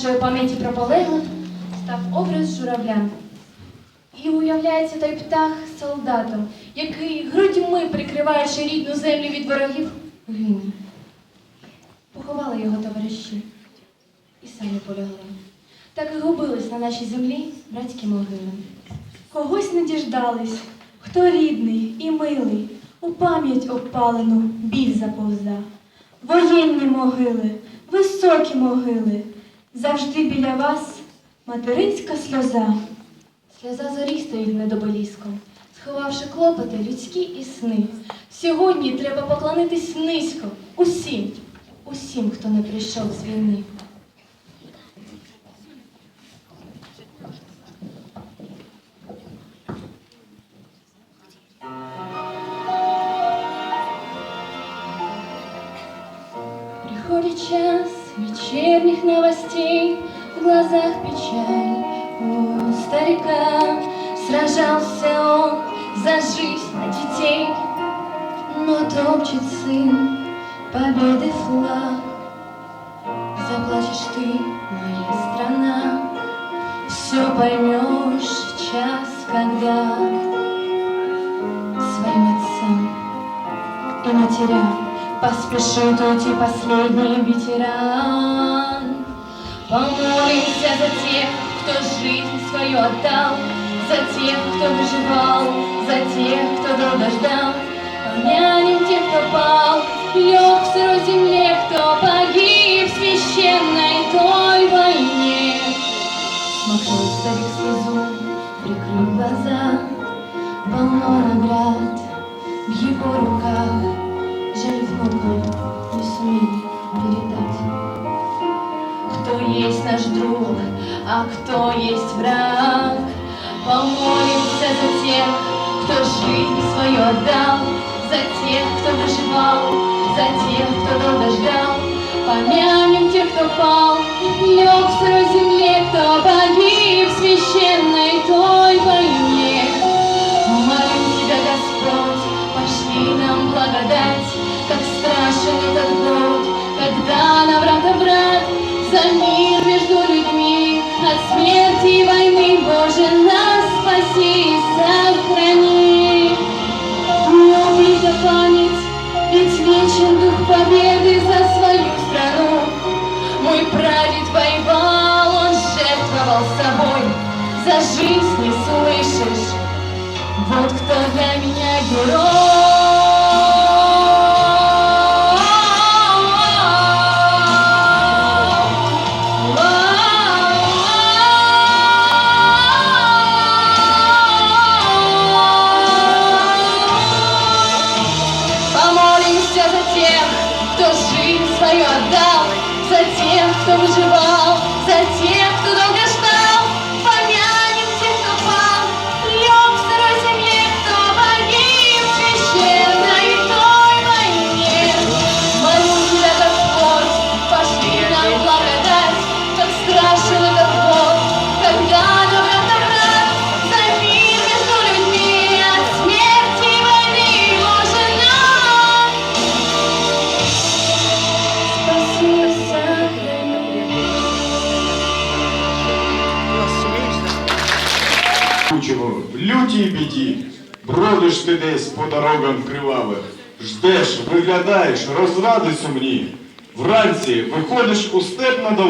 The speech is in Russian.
нашої пам'яті про полеглих став образ журавля. І уявляється той птах солдатом, який грудьми, прикриваючи рідну землю від ворогів, гине. Поховали його товариші і самі полягли. Так і губились на нашій землі братські могили. Когось не діждались, хто рідний і милий, у пам'ять обпалену біль заповза. Воєнні могили, високі могили, завжди біля вас материнська сльоза. Сльоза зорі стоїть над сховавши клопоти людські і сни. Сьогодні треба поклонитись низько усім, усім, хто не прийшов з війни. Приходит час вечерних новостей, в глазах печаль у старика. Сражался он за жизнь на детей, но топчет сын победы флаг. Заплачешь ты, моя страна, все поймешь час, когда своим отцам и матерям Поспешит уйти последний ветеран. Помолимся за тех, кто жизнь свою отдал, За тех, кто выживал, за тех, кто долго ждал. Помянем тех, кто пал, лег в сырой земле, кто погиб в священной той войне. Смахнул старик слезу, прикрыл глаза, полно наград в его руках. Внука не сумели передать. Кто есть наш друг, а кто есть враг. Помолимся за тех, кто жизнь свою отдал, за тех, кто выживал, за тех, кто долго ждал. Помянем тех, кто пал, лег в сырой земле, кто погиб в священной той войне. Ведь вечен дух победы за свою страну. Мой прадед воевал, он жертвовал собой, за жизнь не слышишь. Вот кто для меня герой. estamos Кучево, в лютій біді, бродиш ти десь по дорогам кривавих, ждеш, виглядаєш, розради сумні. Вранці виходиш у степ на долину.